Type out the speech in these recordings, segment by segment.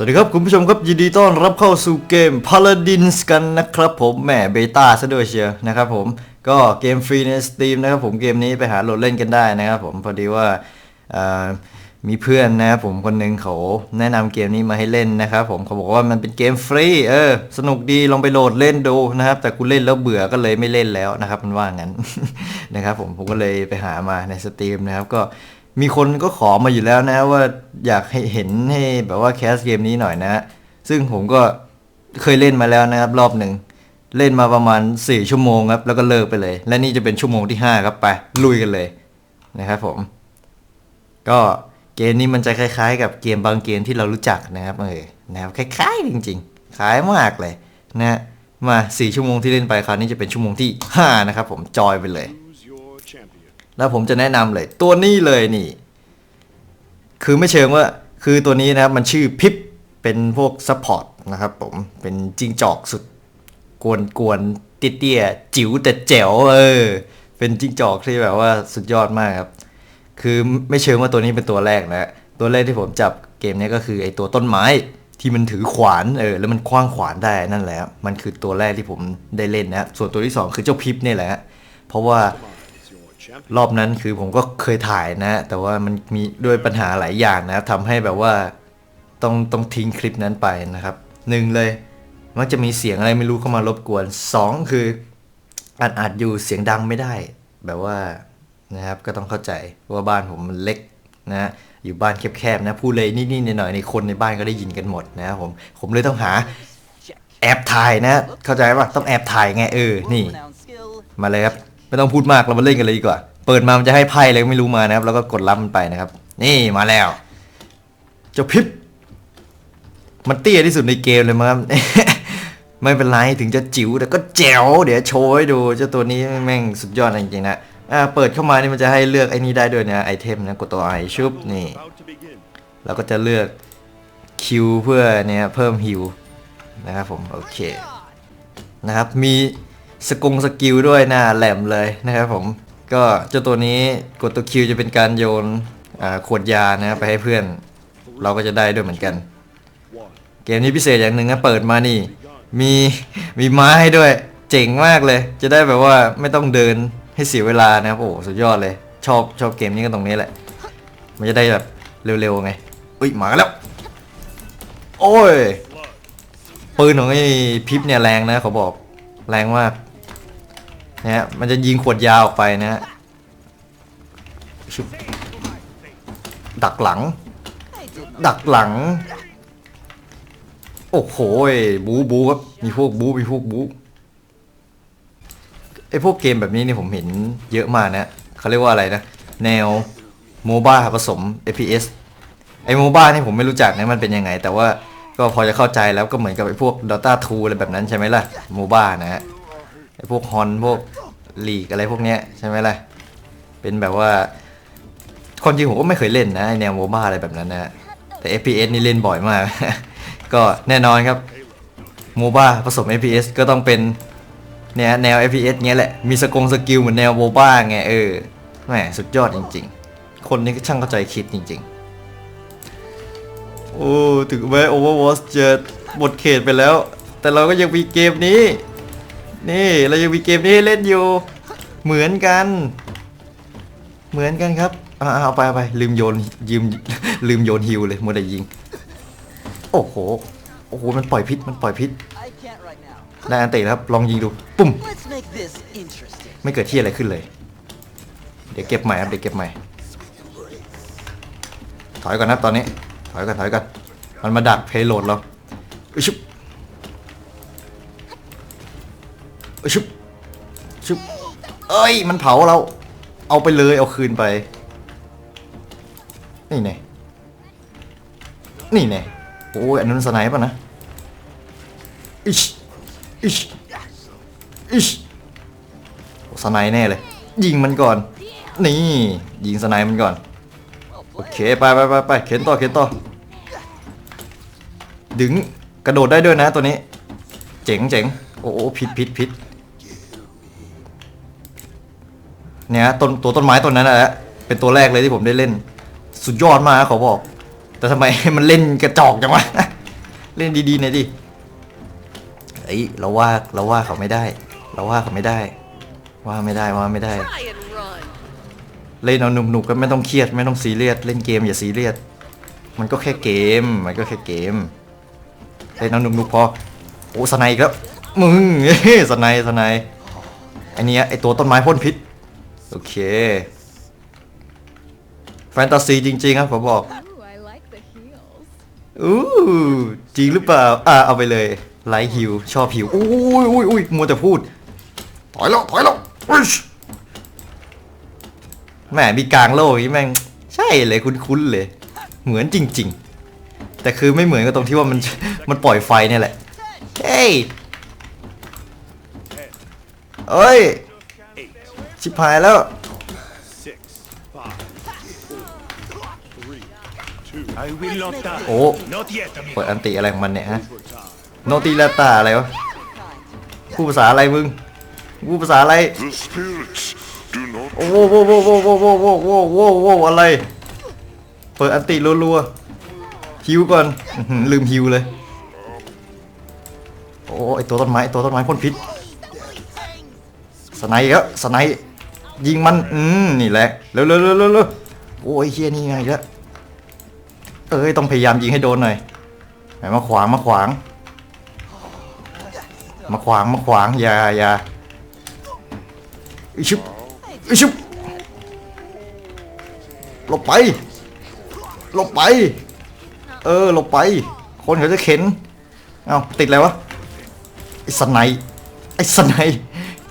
สวัสดีครับคุณผู้ชมครับยินดีต้อนรับเข้าสู่เกม Paladins กันนะครับผมแหมเบต้าซะด้วยเชียวนะครับผมก็เกมฟรีใน Steam นะครับผมเกมนี้ไปหาโหลดเล่นกันได้นะครับผมพอดีว่ามีเพื่อนนะครับผมคนหนึ่งเขาแนะนำเกมนี้มาให้เล่นนะครับผมเขาบอกว่ามันเป็นเกมฟรีเออสนุกดีลองไปโหลดเล่นดูนะครับแต่กูเล่นแล้วเบื่อก็เลยไม่เล่นแล้วนะครับมันว่างั้นนะครับผมผมก็เลยไปหามาใน Steam นะครับก็ มีคนก็ขอมาอยู่แล้วนะว่าอยากให้เห็นให้แบบว่าแคสเกมนี้หน่อยนะ ซึ่งผมก็เคยเล่นมาแล้วนะครับ รอบหนึ่ง เล่นมาประมาณ 4 ชั่วโมงครับ แล้วก็เลิกไปเลย และนี่จะเป็นชั่วโมงที่ 5 ครับไป ลุยกันเลยนะครับผม ก็เกมนี้มันจะคล้าย ๆ กับเกมบางเกมที่เรารู้จักนะครับเออนะครับคล้ายๆจริง ๆ คล้ายมากเลยนะมา 4 ชั่วโมงที่เล่นไปคราวนี้จะเป็นชั่วโมงที่ 5 นะครับผมจอยไปเลย แล้วผมจะแนะนำเลย ตัวนี้เลยนี่ คือไม่เชิงว่าคือตัวนี้นะครับมันชื่อพิปเป็นพวกซัพพอร์ตนะครับผมเป็นจิงจอกสุดกวนกวนเตี้ยๆจิ๋วแต่แจ๋วเออ เป็นจิงจอกที่แบบว่าสุดยอดมากครับ คือไม่เชิงว่าตัวนี้เป็นตัวแรกนะตัวแรกที่ผมจับเกมนี้ก็คือไอตัวต้นไม้ที่มันถือขวานเออแล้วมันคว้างขวานได้นั่นแหละมันคือตัวแรกที่ผมได้เล่นนะส่วนตัวที่สองคือเจ้าพิปนี่แหละ เพราะว่า รอบนั้นคือผมก็เคยถ่ายนะ แต่ว่ามันมีด้วยปัญหาหลายอย่างนะทำให้แบบว่าต้องต้องทิ้งคลิปนั้นไปนะครับหนึ่งเลยมักจะมีเสียงอะไรไม่รู้เข้ามารบกวนสองคืออัดอัดอยู่เสียงดังไม่ได้ แบบว่านะครับก็ต้องเข้าใจว่าบ้านผมมันเล็กนะอยู่บ้านแคบๆนะพูดเลยนิดๆหน่อยๆในคนในบ้านก็ได้ยินกันหมดนะครับผมผมเลยต้องหาแอบถ่ายนะ เข้าใจป่ะต้องแอบถ่ายไงเออนี่ มาเลยครับ ไม่ต้องพูดมากเรามาเล่นกันเลยดีกว่า เปิดมามันจะให้ไพ่อะไรก็ไม่รู้มานะครับ แล้วก็กดรับมันไปนะครับ นี่มาแล้ว เจ้าพิบมันเตี้ยที่สุดในเกมเลยมั้งไม่เป็นไรถึงจะจิ๋วแต่ก็แจ๋วเดี๋ยวโชว์ให้ดูเจ้าตัวนี้แม่งสุดยอดจริงๆนะอ่าเปิดเข้ามานี่มันจะให้เลือกไอ้นี่ได้ด้วยนะไอเทมนะกดตัวไอชุบนี่ About to begin. เราก็จะเลือกคิวเพื่อเนี่ยเพิ่มฮิวนะครับผมโอเคนะครับมี สกงสกิลด้วยหน้าแหลมเลยนะครับผม ก็เจ้าตัวนี้กดตัวคิวจะเป็นการโยนขวดยานะไปให้เพื่อน เราก็จะได้ด้วยเหมือนกัน เกมนี้พิเศษอย่างหนึ่งนะเปิดมานี่ มีมีไม้ให้ด้วย เจ๋งมากเลย จะได้แบบว่าไม่ต้องเดินให้เสียเวลานะครับโอ้สุดยอดเลย ชอบชอบเกมนี้ก็ตรงนี้แหละ มันจะได้แบบเร็วๆไงอุ้ยมากันแล้ว โอ้ยปืนของไอ้พิปเนี่ยแรงนะเขาบอกแรงมาก นะฮะมันจะยิงขวดยาวออกไปนะฮะชุบดักหลัง ดักหลัง โอ้โหบูบูครับมีพวกบูมีพวกบูไอพวกเกมแบบนี้นี่ผมเห็นเยอะมากนะเขาเรียกว่าอะไรนะ แนวโมบ้าผสม FPS ไอโมบ้านี่ผมไม่รู้จักนะมันเป็นยังไง แต่ว่าก็พอจะเข้าใจแล้วก็เหมือนกับไอพวก Dota 2อะไรแบบนั้นใช่ไหมล่ะโมบ้านะฮะ ไอพวกฮอนพวกลีกอะไรพวกเนี้ยใช่ไหมล่ะ เป็นแบบว่าคนจริงผมก็ไม่เคยเล่นนะไอแนวโมบ้าอะไรแบบนั้นนะแต่ FPS นี่เล่นบ่อยมาก ก็แน่นอนครับโมบ้าผสม FPS ก็ต้องเป็นเนี่ยแนว FPS เงี้ยแหละ มีสกงสกิลเหมือนแนวโมบ้าไงเออแหมสุดยอดจริง ๆ คนนี้ก็ช่างเข้าใจคิดจริง ๆ โอ้ ถึงแม้ Overwatch จะหมดเขตไปแล้ว แต่เราก็ยังมีเกมนี้ นี่เรายังมีเกมนี้เล่นอยู่ เหมือนกัน เหมือนกันครับอ่าเอาไปเอาไปลืมโยนยืมลืมโยนฮิวเลยมัวแต่ยิง โอ้โหโอ้โหมันปล่อยพิษมันปล่อยพิษได้อันติแล้วครับลองยิงดูปุ้มไม่เกิดที่อะไรขึ้นเลย เดี๋ยวเก็บใหม่ครับเดี๋ยวเก็บใหม่ ถอยก่อนนะครับตอนนี้ ถอยก่อนถอยก่อนมันมาดักเพย์โหลดเราอุ๊ยชุบ ชุบชุบเอ้ย มันเผาเรา เอาไปเลยเอาคืนไป นี่ไงนี่ไงโอ้ยอันนั้นสไนป์ป่ะนะอิชอิชอิชสไนด์แน่เลย ยิงมันก่อน นี่ ยิงสไนด์มันก่อน โอเค ไปไปไปไปเข็นต่อเข็นต่อ ดึงกระโดดได้ด้วยนะตัวนี้ เจ๋งเจ๋งโอ้โหผิดผิดผิด เนี่ยต้นตัวต้นไม้ต้นนั้นแหละเป็นตัวแรกเลยที่ผมได้เล่น สุดยอดมากนะเขาบอก แต่ทำไม มันเล่นกระจอกจังวะ เล่นดีๆหน่อยดิเอ้ยเราว่าเราว่าเขาไม่ได้ เราว่าเขาไม่ได้ ว่าไม่ได้ว่าไม่ได้ Try and run. เล่นเอาหนุกๆก็ไม่ต้องเครียดไม่ต้องซีเรียสเล่นเกมอย่าซีเรียสมันก็แค่เกมมันก็แค่เกมเล่นเอาหนุกๆพอโอ้สไนอีกแล้วมึง สไนสไนไอเนี้ยไอตัวต้นไม้พ่นพิษ โอเค แฟนตาซีจริงๆครับผมบอก Ooh, I like the heels. อู้จริงหรือเปล่า อ่าเอาไปเลยไลท์ฮิวชอบฮิวอุ้ยอุ้ยอุ้ยมัวแต่พูด ถอยแล้วถอยแล้วอุ๊ยแหมมีกลางโลกอย่างนี้แม่งใช่เลยคุ้นๆเลย เหมือนจริง ๆ แต่คือไม่เหมือนก็ตรงที่ว่ามัน มันปล่อยไฟเนี่ยแหละเฮ้ยเอ้ย Eight, ชิบหายแล้ว six, five, four, three, two. I will not die. โอ้ Not yet, เปิด amigo. อันติอะไรของมันเนี่ยฮะ We're tied. โนติลาตาอะไรวะพูดภาษาอะไรมึงพูดภาษาอะไร The spirits do not โอ้โหโว้โว้โว้โว้โว้โว้โว้โว้โว้อะไร เปิดอันติรัวๆฮิวก่อนอื้อหือลืมฮิวเลย โอ้ไอตัวต้นไม้ไอ้ตัวต้นไม้พ่นพิษสไนด์แล้วสไนด์ ยิงมัน อืม นี่แหละ เร็วเร็วเร็วเร็วเร็วโอ้ยเฮียนี่ไงแล้วเอ้ย ต้องพยายามยิงให้โดนหน่อยไหนมาขวาง มาขวาง มาขวาง มาขวาง อย่าอย่าอิชุบอิชุบหลบไป หลบไป เออ หลบไป คนเขาจะเข็น เอาติดอะไรวะ ไอ้สไนไอ้สไน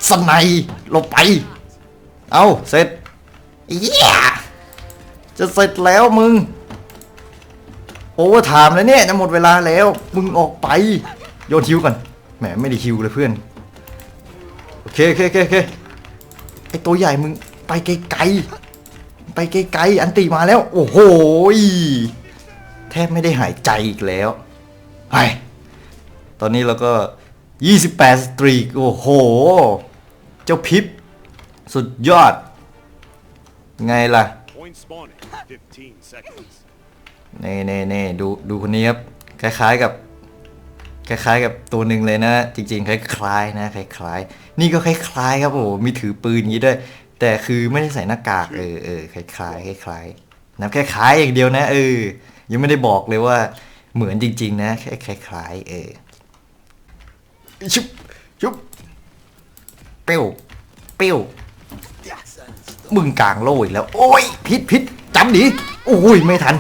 สไนหลบไป เอาเสร็จเย้จะเสร็จแล้วมึง โอเวอร์ไทม์แล้วเนี่ยจะหมดเวลาแล้ว มึงออกไป โยนฮิวก่อน แหมไม่ได้ฮิวเลยเพื่อน โอเคโอเคโอเคไอตัวใหญ่มึงไปไกลๆ ไปไกลๆ อันตีมาแล้ว โอ้โห แทบไม่ได้หายใจอีกแล้วไอตอนนี้เราก็ 28 สตรีก โอ้โห เจ้าพิบ สุดยอด ไงล่ะ Point spawning. Fifteen seconds. เน่เน่เน่ดูดูคนนี้ครับคล้ายๆกับ คล้ายๆ กับตัวหนึ่งเลยนะ จริงๆ คล้ายๆนะคล้ายๆ นี่ก็คล้ายๆ ครับโอ้โหมีถือปืนอย่างนี้ด้วย แต่คือไม่ได้ใส่หน้ากากเออเออคล้ายๆคล้ายๆนะแค่คล้ายอย่างเดียวนะเออยังไม่ได้บอกเลยว่าเหมือนจริง ๆ นะแค่คล้ายๆเออชุบชุบเปิ้วเปิ้ว มึงกลางโลอีกแล้ว โอ้ยพิษพิษจำดิโอ้ยไม่ทัน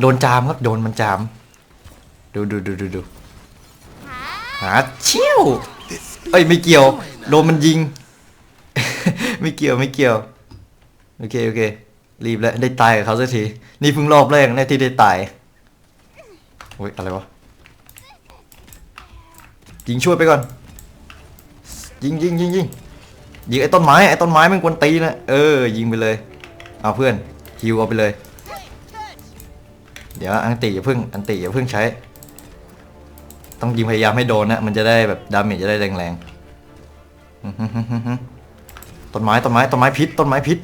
โดนจามครับโดนมันจาม ดูดูดูดูดูหาเชี่ยวเอ้ยไม่เกี่ยว โดนมันยิง ไม่เกี่ยวไม่เกี่ยว โอเคโอเค รีบแล้วได้ตายกับเขาสักที นี่เพิ่งรอบแรกนะที่ได้ตายโอ้ยอะไรวะยิงช่วยไปก่อนยิงยิงยิงยิง ยิงไอ้ต้นไม้ไอ้ต้นไม้มันกวนตีนะเออยิงไปเลยเอาเพื่อนฮิวเอาไปเลย เดี๋ยวอันติอย่าเพิ่งอันติอย่าเพิ่งใช้ ต้องยิงพยายามให้โดนนะมันจะได้แบบดาเมจจะได้แรงๆต้นไม้ต้นไม้ต้นไม้พิษต้นไม้พิษ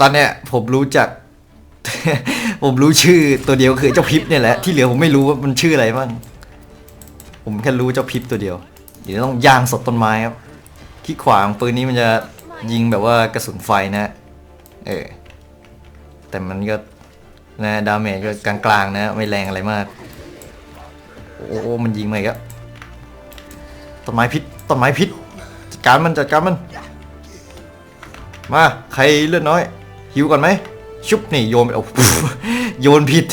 ตอนเนี้ยผมรู้จัก ผมรู้ชื่อตัวเดียวคือเจ้าพิษเนี่ยแหละที่เหลือผมไม่รู้ว่ามันชื่ออะไรบ้างผมแค่รู้เจ้าพิษตัวเดียว เดี๋ยวต้องย่างสดต้นไม้ครับที่ขวางปืนนี้มันจะยิงแบบว่ากระสุนไฟนะ เออ แต่มันก็นะดาเมจก็กลางๆนะ ไม่แรงอะไรมาก โอ้มันยิงมาอีกแล้วต้นไม้พิษต้นไม้พิษจัดการมันจัดการมัน มาใครเลือดน้อย หิวก่อนไหมชุบนี่โยนโอ้โยนผิด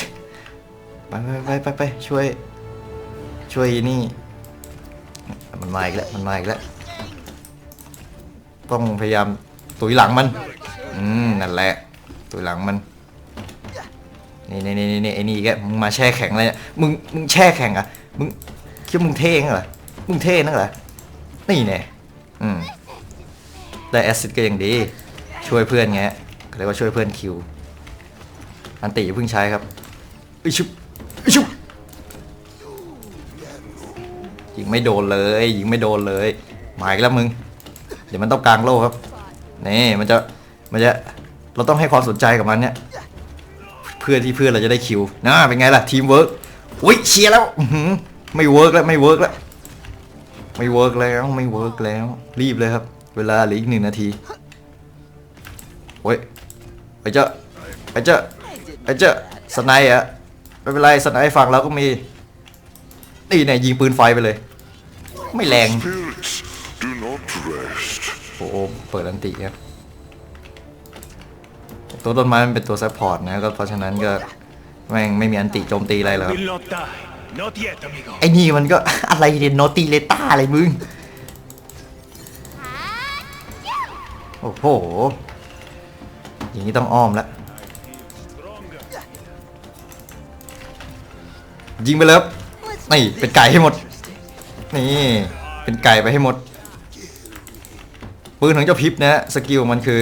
ไปไปไปไปช่วย ช่วยนี่ มันมาอีกแล้ว มันมาอีกแล้ว ต้องพยายามตุยหลังมัน อืม นั่นแหละ ตุยหลังมัน นี่นี่นี่นี่ไอ้นี่แกมึงมาแช่แข็งเลยเนี่ยมึง มึงแช่แข็งอะ มึงคิดว่ามึงเท่งเหรอ มึงเท่นักเหรอ นี่แน่อืม ได้แอซิดก็ยังดี ช่วยเพื่อนไงก็เรียกว่าช่วยเพื่อนคิว อันติอย่าเพิ่งใช้ครับอิชุบอิชุบ ยิงไม่โดนเลยยิงไม่โดนเลยหมายแล้วมึง เดี๋ยวมันต้องกลางโลกครับนี่มันจะมันจะเราต้องให้ความสนใจกับมันเนี่ยพพื่อที่เพื่อนเราจะได้คิวนะเป็นไงล่ะทีมเวิร์กอุ้ยเชียร์แล้วไม่เวิร์กแล้วไม่เวิร์กแล้วไม่เวิร์กแล้วไม่เวิร์กแล้ว รีบเลยครับ เวลาเหลืออีกหนึ่งนาทีโอ้ยไอ้เจ้าไอ้เจ้าไอ้เจ้าสไนอะไม่เป็นไรสไนฝั่งเราก็มี นี่เนี่ยยิงปืนไฟไปเลย ไม่แรง Spirits do not rest. โอ้โหเปิดอันติครับตัวต้นไม้มันเป็นตัวซัพพอร์ตนะก็เพราะฉะนั้นก็แม่งไม่มีอันติโจมตีอะไรหรอกครับ Will not die. Not yet, amigo. ไอ้นี่มันก็ อะไรเนี่ยโนตีเลต้าอะไรมึง โอ้โห อย่างนี้ต้องอ้อมแล้วยิงไปเลยครับ นี่เป็นไก่ให้หมด นี่ เป็นไก่ไปให้หมด ปืนของเจ้าพิบนะฮะสกิลมันคือ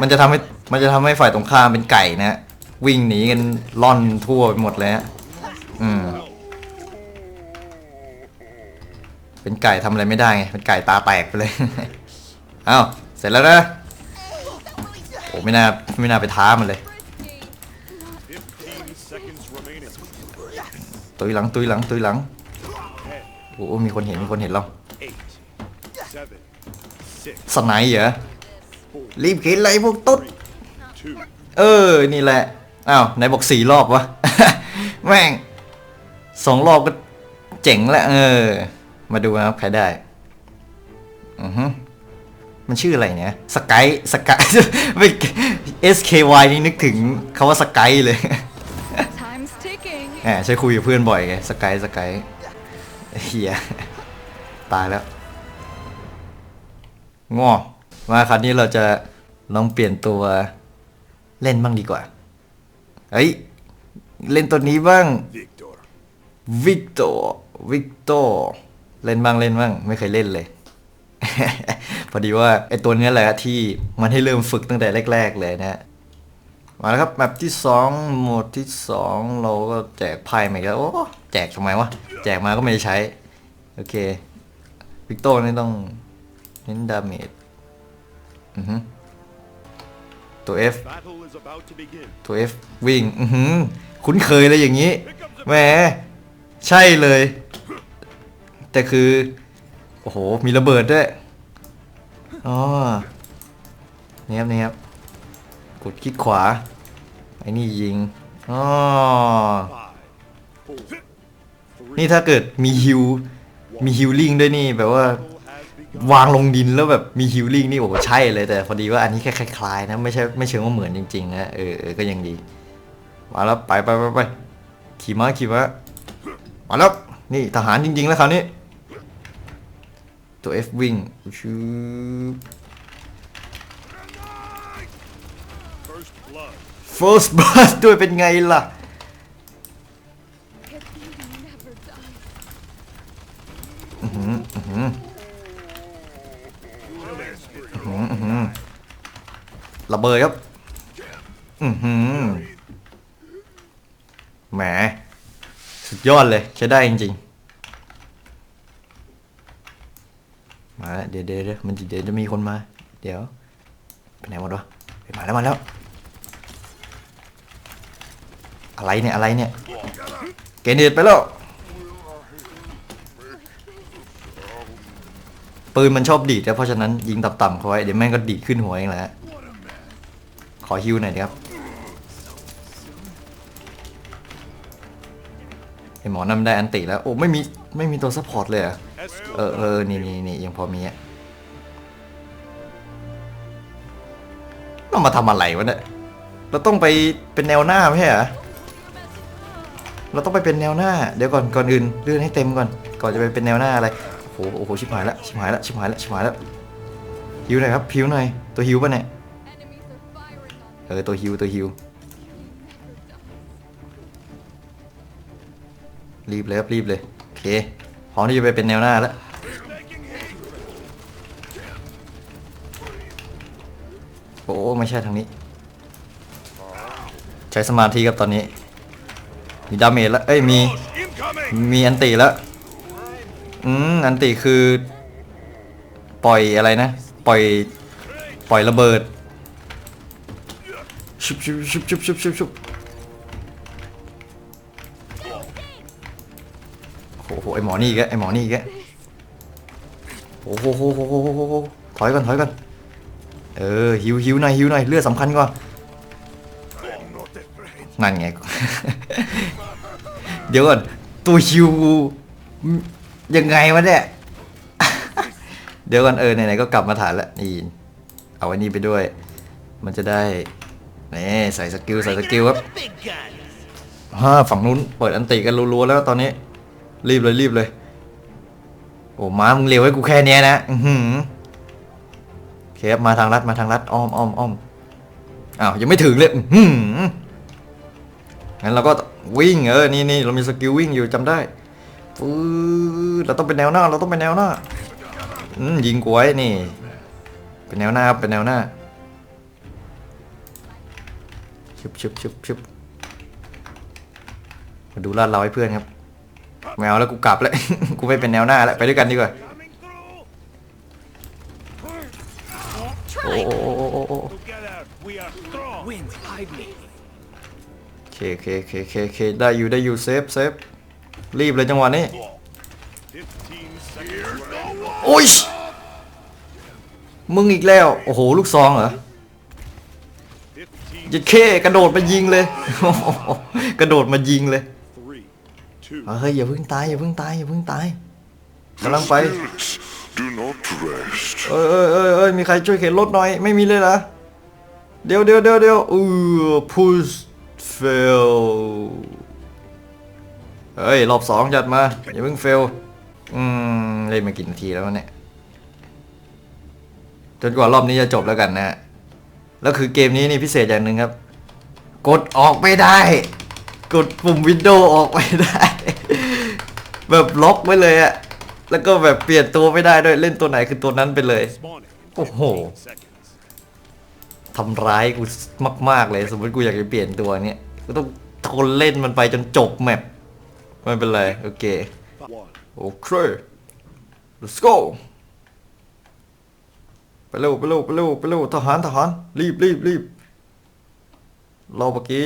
มันจะทำให้ มันจะทำให้ฝ่ายตรงข้ามเป็นไก่นะฮะวิ่งหนีกันล่อนทั่วไปหมดเลยฮะ อืม เป็นไก่ทำอะไรไม่ได้ไง เป็นไก่ตาแตกไปเลย เอ้า เสร็จแล้วนะโอ้ไม่น่า ไม่น่าไปท้ามันเลย ตุยหลังตุยหลังตุยหลังโอ้มีคนเห็นมีคนเห็นเราสไนเหรอรีบกินเลยพวกตุ๊ดเออนี่แหละอ้าวไหนบอกสี่รอบวะแม่งสองรอบก็เจ๋งแล้วเออ มาดูนะครับ ใครได้อือฮึมันชื่ออะไรเนี่ยสกายสกายไม่ SKY นี่นึกถึงคาว่าสกายเลย แหมใช้คุยกับเพื่อนบ่อยไงสกายสกายเฮียตายแล้วง้อมาคราวนี้เราจะลองเปลี่ยนตัวเล่นบ้างดีกว่า เฮ้ย เล่นตัวนี้บ้าง Victor. วิกตอร์วิกตอร์เล่นบ้างเล่นบ้างไม่เคยเล่นเลย พอดีว่าไอตัวเนี้ยแหละที่มันให้เริ่มฝึกตั้งแต่แรก ๆ เลยนะฮะ มาแล้วครับแมปที่2โหมดที่ 2 เราก็แจกไพ่มาอีกแล้วโอ้แจกทำไมวะ แจกมาก็ไม่ได้ใช้ โอเควิกตอร์นี่ต้องเน้นดาเมจอือฮึตัว F ตัว F วิ่ง อือหือคุ้นเคยเลยอย่างนี้แหมใช่เลย แต่คือ โอ้โห มีระเบิดด้วยอ๋อนี่ครับนี่ครับกดคลิกขวา ไอ้นี่ยิงอ๋อ Five, four, three, นี่ถ้าเกิดมีฮิวมีฮิลลิ่งด้วยนี่แบบว่า has begun. วางลงดินแล้วแบบมีฮิลลิ่งนี่โอ้โหใช่เลยแต่พอดีว่าอันนี้แค่คล้ายๆนะไม่ใช่ไม่เชิงว่าเหมือนจริงๆนะเออเออก็ยังดีมาแล้วไปไปไปไปขี่ม้าขี่ม้ามาแล้วนี่ทหารจริงๆแล้วคราวนี้ตัว F วิ่งชูบ First blood. ด้วยเป็นไงล่ะอือหืออือหืออือหืออือหือระเบิดครับ อือหือแหม สุดยอดเลย ใช้ได้จริงๆ มาแล้วเดี๋ยวเดี๋ยวมันเดี๋ยวจะมีคนมา เดี๋ยว ไปไหนหมดวะไปมาแล้วมาแล้ว อะไรเนี่ยอะไรเนี่ยเกเนตไปแล้วปืนมันชอบดีดนะเพราะฉะนั้นยิงต่ำๆเขาไว้เดี๋ยวแม่งก็ดีดขึ้นหัวเองแหละขอฮิวหน่อยดครับไอหมอนั่นได้อันติแล้วโอ้ไม่มีไม่มีตัวซัพพอร์ตเลยเหรอะเออเออนี่นี่นี่ยังพอมีอะเรามาทำอะไรวะเนี่ยเราต้องไปเป็นแนวหน้าไม่ใช่เหรอ เราต้องไปเป็นแนวหน้า เดี๋ยวก่อนก่อนอื่นเลื่อนให้เต็มก่อน ก่อนจะไปเป็นแนวหน้าอะไร โอ้โหโอ้โหชิบหายละชิบหายละชิบหายละชิบหายละฮิวหน่อยครับฮิวหน่อยตัวฮิวป่ะเนี่ยเออตัวฮิวตัวฮิวรีบเลยครับรีบเลยโอเคพร้อมที่จะไปเป็นแนวหน้าแล้วโอ้ไม่ใช่ทางนี้ ใช้สมาธิครับตอนนี้ มีดาเมจแล้วเอ้ยมีมีอันติแล้วอืมอันติคือ ปล่อยอะไรนะ ปล่อยปล่อยระเบิดชุบชุบชุบชุบชุบชุบชุบโอ้โหไอหมอนี่แกไอหมอนี่แกโอ้โหโหโหโหโหถอยก่อนถอยก่อนเออหิวหิวหน่อยหิวหน่อยเลือดสำคัญกว่า นั่นไง เดี๋ยวก่อน ตัวฮิวมยังไงวะเนี่ย เดี๋ยวก่อนเออไหนๆก็กลับมาฐานแล้วนี่ เอาอันนี้ไปด้วย มันจะได้นี่ใส่สกิลใส่สกิลครับ Big guns. ฮ่าฝั่งนู้นเปิดอันติกันรัวๆแล้วตอนนี้ รีบเลยรีบเลย โอ้ม้ามึงเร็วให้กูแค่เนี้ยนะอือหือเคฟมาทางลัดมาทางลัดอ้อมอ้อมอ้อมอ้าวยังไม่ถึงเลยอื้อหือ งั้นเราก็วิ่งเออนี่นี่เรามีสกิลวิ่งอยู่จำได้ปื๊ดเราต้องเป็นแนวหน้า เราต้องเป็นแนวหน้าอืมยิงกวยนี่ เป็นแนวหน้าครับเป็นแนวหน้าชึบชึบชึบชึบมาดูลาดเราให้เพื่อนครับแมวแล้วกูกลับแล้วกูไม่เป็นแนวหน้าแล้วไปด้วยกันดีกว่าโอ้โเคเคเคเคเคได้อยู่ได้อยู่เซฟเซฟรีบเลยจังหวะนี้โอ้ยมึงอีกแล้ว โอ้โห ลูกซองเหรอจะเคกระโดดมายิงเลย กระโดดมายิงเลยเฮ้ยอย่าเพิ่งตายอย่าเพิ่งตายอย่าเพิ่งตายกำลังไปเอ้ยเอ้ยเอ้ยเอ้ยมีใครช่วยเข็นรถหน่อย ไม่มีเลยเหรอเดี๋ยวเดี๋ยวเดี๋ยวเดี๋ยวอือ push fail เฮ้ย รอบสองจัดมา อย่าเพิ่ง fail อืม เล่นมากี่นาทีแล้วเนี่ย จนกว่ารอบนี้จะจบแล้วกันนะฮะแล้วคือเกมนี้นี่พิเศษอย่างหนึ่งครับ กดออกไม่ได้ กดปุ่มวินโดว์ออกไม่ได้ แบบล็อกไว้เลยอะแล้วก็แบบเปลี่ยนตัวไม่ได้ด้วย เล่นตัวไหนคือตัวนั้นไปเลย โอ้โหทำร้ายกูมาก ๆ เลย สมมติกูอยากจะเปลี่ยนตัวเนี้ย ก็ต้องทนเล่นมันไปจนจบแมปไม่เป็นไร โอเค One. โอเค let's go ไปเร็วไปเร็วไปเร็วไปเร็วทหารทหารรีบรีบรีบเราเมื่อกี้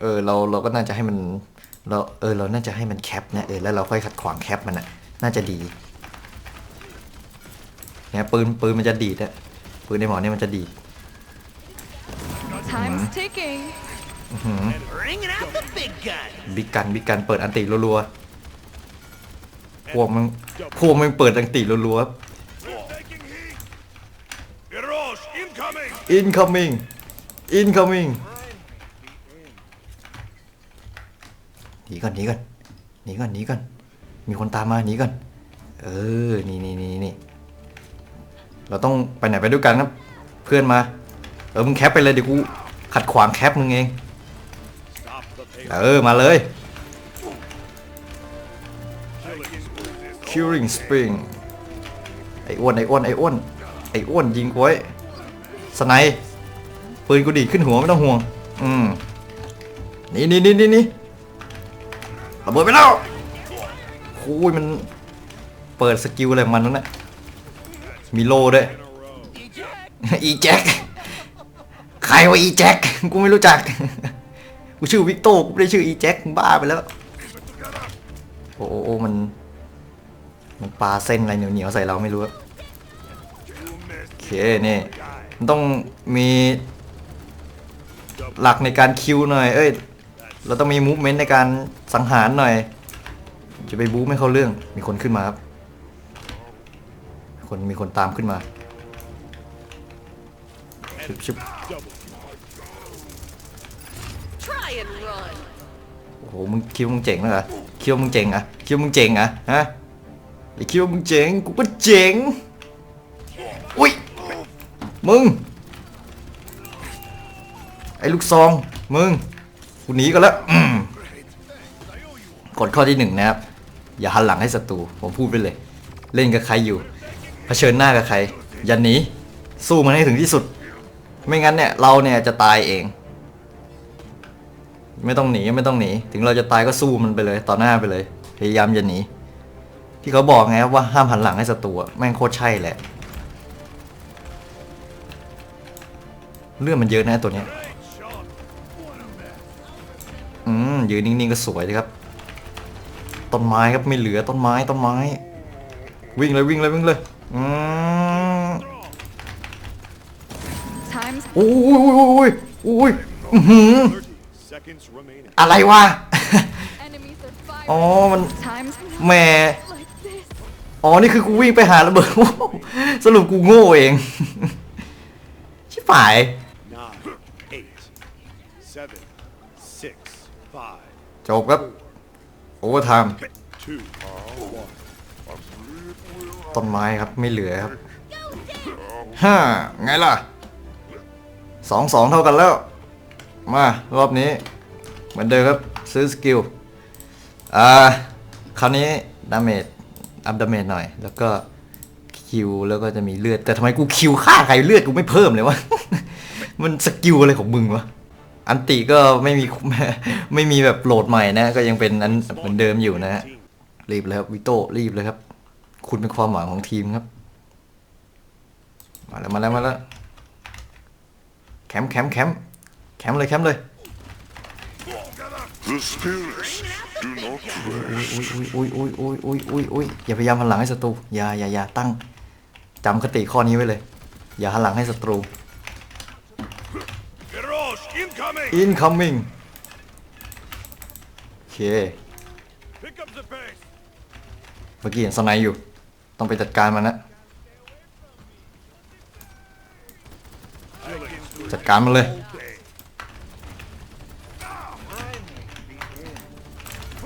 เออเราเราก็น่าจะให้มันเราเออเราน่าจะให้มันแคปนะเออแล้วเราค่อยขัดขวางแคปมันอะ น่าจะดีเนี่ยปืนปืนมันจะดีดอะปืนในหมอเนี่ยมันจะดีด Time's ticking. Bringing out the big guns. บิ๊กกันบิ๊กกันเปิดอันติรัวๆพวกมันพวกมันเปิดอันติรัว We're taking heat. Erosh incoming. ๆ incoming incoming หนีก่อนหนีก่อนหนีก่อนหนีก่อนมีคนตามมาหนีก่อนเออนี่นี่นี่นี่เราต้องไปไหนไปด้วยกันครับเพื่อนมา เออมึงแคปไปเลยเดี๋ยวกูขัดขวางแคปมึงเอง Stop the pace. เออ มาเลย Curing spring ไอ้อ้วนไอ้อ้วนไอ้อ้วนไอ้อ้วนยิงกูไว้สไนปืนกูดีขึ้นหัวไม่ต้องห่วง อืมนี่นี่นี่นี่นี่ระเบิดไปแล้วโอ้ยมันเปิดสกิลอะไรมันนั่นแหละมีโล่ด้วยอีแจ็คใครวะอีแจ็คกูไม่รู้จัก กูชื่อวิกโตกูไม่ได้ชื่ออีแจ็คมึงบ้าไปแล้ว โอ้โอ้มัน มันปลาเส้นอะไรเหนียวๆใส่เราไม่รู้โอเคนี่มันต้องมีหลักในการคิวหน่อย เอ้ย เราต้องมีมูฟเมนต์ในการสังหารหน่อย จะไปบู๊ไม่เข้าเรื่อง มีคนขึ้นมาครับ คนมีคนตามขึ้นมาชุบชุบ โอ้โหมึงคิดว่ามึงเจ๋งนะเหรอคิดว่ามึงเจ๋งเหรอะคิดว่ามึงเจ๋งเหรอะฮะไอ้คิดว่ามึงเจ๋งกูก็เจ๋งอุ้ยมึงไอ้ลูกซองมึงกูหนีกันแล้วอืมกฎข้อที่หนึ่งนะครับอย่าหันหลังให้ศัตรูผมพูดไปเลย เล่นกับใครอยู่เผชิญหน้ากับใครอย่าหนีสู้มันให้ถึงที่สุด ไม่งั้นเนี่ยเราเนี่ยจะตายเอง ไม่ต้องหนีไม่ต้องหนี ถึงเราจะตายก็สู้มันไปเลย ต่อหน้าไปเลย พยายามอย่าหนี ที่เขาบอกไงว่าห้ามหันหลังให้ศัตรูอะแม่งโคตรใช่แหละเรื่องมันเยอะนะตัวเนี้ย อืมยืนนิ่งๆก็สวยดีครับ ต้นไม้ครับไม่เหลือต้นไม้ต้นไม้ วิ่งเลยวิ่งเลยวิ่งเลย อืม Time's โอ้ยโอ้ยโอ้ยโอ้ยอื้อหือ30 seconds remaining. อะไรวะ enemies are อ๋อ firing. มัน Time's แหม่ like this. อ๋อ นี่คือกูวิ่งไปหาระเบิด สรุปกูโง่เอง ชิบหาย Nine, eight, seven, six, five, จบครับโอเวอร์ไทม์ two, one. ต้นไม้ครับไม่เหลือครับห้าไงล่ะสองสองเท่ากันแล้ว มารอบนี้ เหมือนเดิมครับ ซื้อสกิลอ่าคราวนี้ดาเมจอัพดาเมจหน่อย แล้วก็คิวแล้วก็จะมีเลือด แต่ทำไมกูคิวฆ่าใครเลือดกูไม่เพิ่มเลยวะ มันสกิลอะไรของมึงวะ อันติก็ไม่มีไม่มีแบบโหลดใหม่นะ ก็ยังเป็นอันเหมือนเดิมอยู่นะฮะ รีบเลยครับวิโต้รีบเลยครับ คุณเป็นความหวังของทีมครับ มาแล้วมาแล้วมาแล้วแคมป์แคมป์แคมป์แคมป์เลยแคมป์เลย The spirits do not rest. อุ้ยอุ้ยอุ้ยอุ้ยอุ้ยอุ้ยอุ้ยอย่าพยายามหันหลังให้ศัตรูอย่าอย่าอย่าตั้งจำคติข้อนี้ไว้เลย อย่าหันหลังให้ศัตรู Garage incoming! incoming โอเค Pick up the pace! เมื่อกี้เห็นสไนด์อยู่ ต้องไปจัดการมันนะ จัดการมันเลย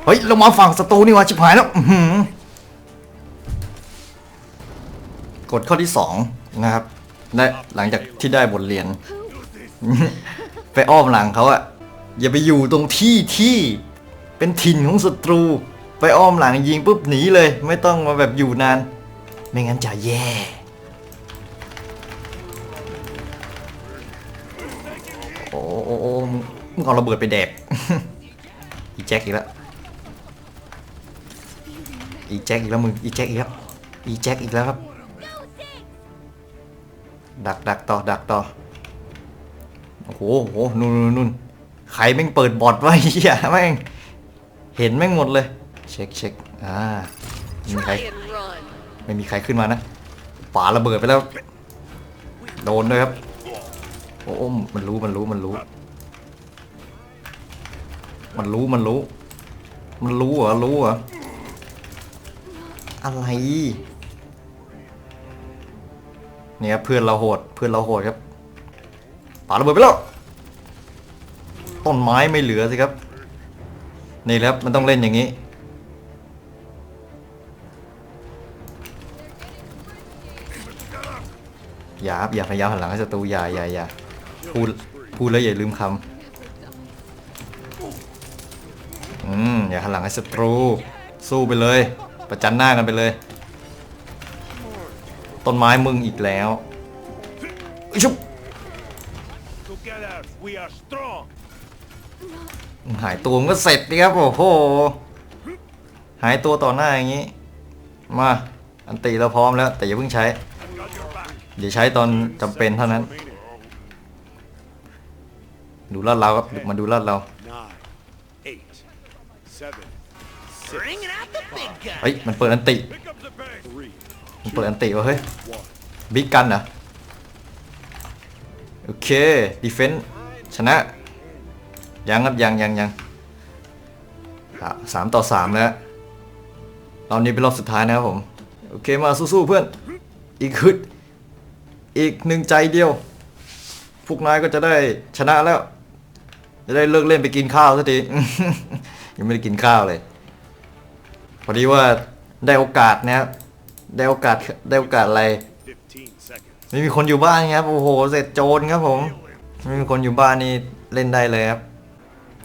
เฮ้ยเรามาฝั่งศัตรูนี่วะชิบหายแล้วกฎข้อที่สองนะครับได้หลังจากที่ได้บทเรียน ไปอ้อมหลังเขาอะอย่าไปอยู่ตรงที่ที่เป็นถิ่นของศัตรู ไปอ้อมหลังยิงปุ๊บหนีเลย ไม่ต้องมาแบบอยู่นาน ไม่งั้นจะแย่โอ้โอ้โอ้มึงมึงเอาระเบิดไปแดกอีแจ็คอีกแล้ว อีแจ็คอีกแล้วมึงอีแจ็คอีกแล้วอีแจ็คอีกแล้วครับ ดักดักต่อดักต่อโอ้โหโอ้โหนู่นนู่นนู่นใครแม่งเปิดบอทไว้เหี้ยแม่งเห็นแม่งหมดเลย เช็คเช็คอ่าไม่มีใครไม่มีใครขึ้นมานะป่าระเบิดไปแล้ว โดนด้วยครับโอ้โอ้มันรู้มันรู้มันรู้ มันรู้มันรู้ มันรู้เหรอรู้เหรอ อะไร เนี่ยเพื่อนเราโหดเพื่อนเราโหดครับป่าระเบิดไปแล้วต้นไม้ไม่เหลือสิครับ นี่และครับมันต้องเล่นอย่างนี้ อย่าครับอย่าพยายามหันหลังให้ศัตรูอย่าอย่าอย่าพูดพูดแล้วอย่าลืมคำอืมอย่าหันหลังให้ศัตรู สู้ไปเลย ประจันหน้ากันไปเลย ต้นไม้มึงอีกแล้วอุ๊ยชุบ Together, we are strong! หายตัวมันก็เสร็จดิครับโอ้โห หายตัวต่อหน้าอย่างนี้ มา อันตีเราพร้อมแล้ว แต่อย่าเพิ่งใช้ Got your back! เดี๋ยวใช้ตอนจำเป็นเท่านั้น Remaining. ดูลาดเราครับมาดูลาดเรา เฮ้ยมันเปิดอันติมันเปิดอันติวะเฮ้ยบิ๊กกันเหรอโอเคดีเฟนส์ชนะยังครับยังยังยังสามต่อสามแล้วรอบนี้เป็นรอบสุดท้ายนะครับผม โอเคมาสู้ๆเพื่อน อีกฮึดอีกหนึ่งใจเดียว พวกนายก็จะได้ชนะแล้ว จะได้เลิกเล่นไปกินข้าวสักทียังไม่ได้กินข้าวเลย พอดีว่าได้โอกาสนะครับได้โอกาสได้โอกาสอะไรไม่มีคนอยู่บ้านครับโอ้โหเสร็จโจรครับผมไม่มีคนอยู่บ้านนี่เล่นได้เลยครับ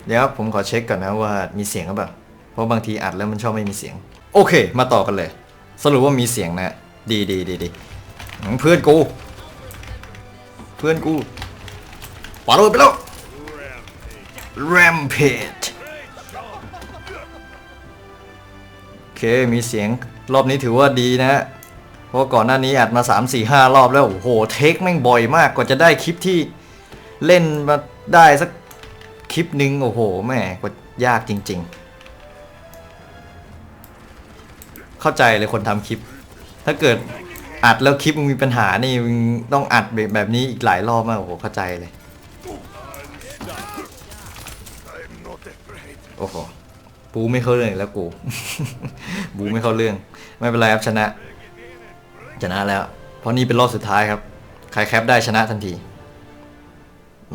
เดี๋ยวผมขอเช็คก่อนนะว่ามีเสียงหรือเปล่าเพราะบางทีอัดแล้วมันชอบไม่มีเสียง โอเค มาต่อกันเลย สรุปว่ามีเสียงนะดีดีดีดีเพื่อนกู เพื่อนกูปาระเบิดไปแล้ว Rampage เคมีเสียงรอบนี้ถือว่าดีนะฮะเพราะก่อนหน้านี้อัดมา 3 4 5 รอบแล้ว โอ้โห เทคแม่งบ่อยมากกว่าจะได้คลิปที่เล่นมาได้สักคลิปหนึ่งโอ้โหแม่กว่ายากจริง ๆ เข้าใจเลยคนทำคลิป ถ้าเกิดอัดแล้วคลิปมึงมีปัญหานี่ต้องอัดแบบนี้อีกหลายรอบมากโอ้โหเข้าใจเลยโอ้โห ปูไม่เข้าเรื่องแล้วกู บูไม่เข้าเรื่อง ไม่เป็นไรครับชนะ ชนะแล้ว เพราะนี่เป็นรอบสุดท้ายครับ ใครแคปได้ชนะทันที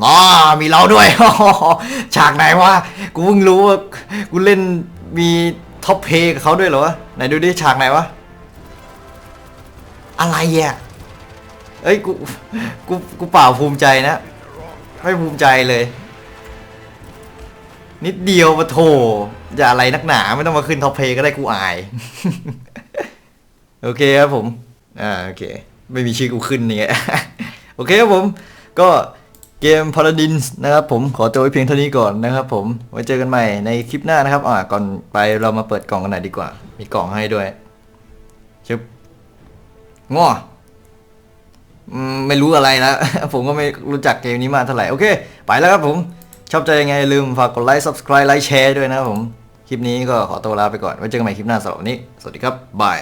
น้อมีเราด้วย ฉากไหนวะ กูเพิ่งรู้ว่า กูเล่นมีท็อปเพย์กับเขาด้วยเหรอวะ ไหนดูดิฉากไหนวะ อะไรอะเอ้ยกู กู กูเปล่าภูมิใจนะ ไม่ภูมิใจเลย นิดเดียวมาโถ อย่าอะไรนักหนาไม่ต้องมาขึ้นท็อปเพย์ก็ได้กูอาย โอเคครับผม อ่าโอเค ไม่มีชื่อกูขึ้นเนี่ยโอเคครับผม ก็เกม Paladins นะครับผมขอตัวไว้เพียงเท่านี้ก่อนนะครับผม ไว้เจอกันใหม่ในคลิปหน้านะครับ อ่าก่อนไปเรามาเปิดกล่องกันหน่อยดีกว่า มีกล่องให้ด้วยชึบง้อไม่รู้อะไรนะ ผมก็ไม่รู้จักเกมนี้มาเท่าไหร่ โอเค ไปแล้วครับผม ชอบใจยังไงลืมฝากกดไลค์ subscribe ไลค์แชร์ด้วยนะครับผม คลิปนี้ก็ขอตัวลาไปก่อน ไว้เจอกันใหม่คลิปหน้าสำหรับวันนี้ สวัสดีครับ บาย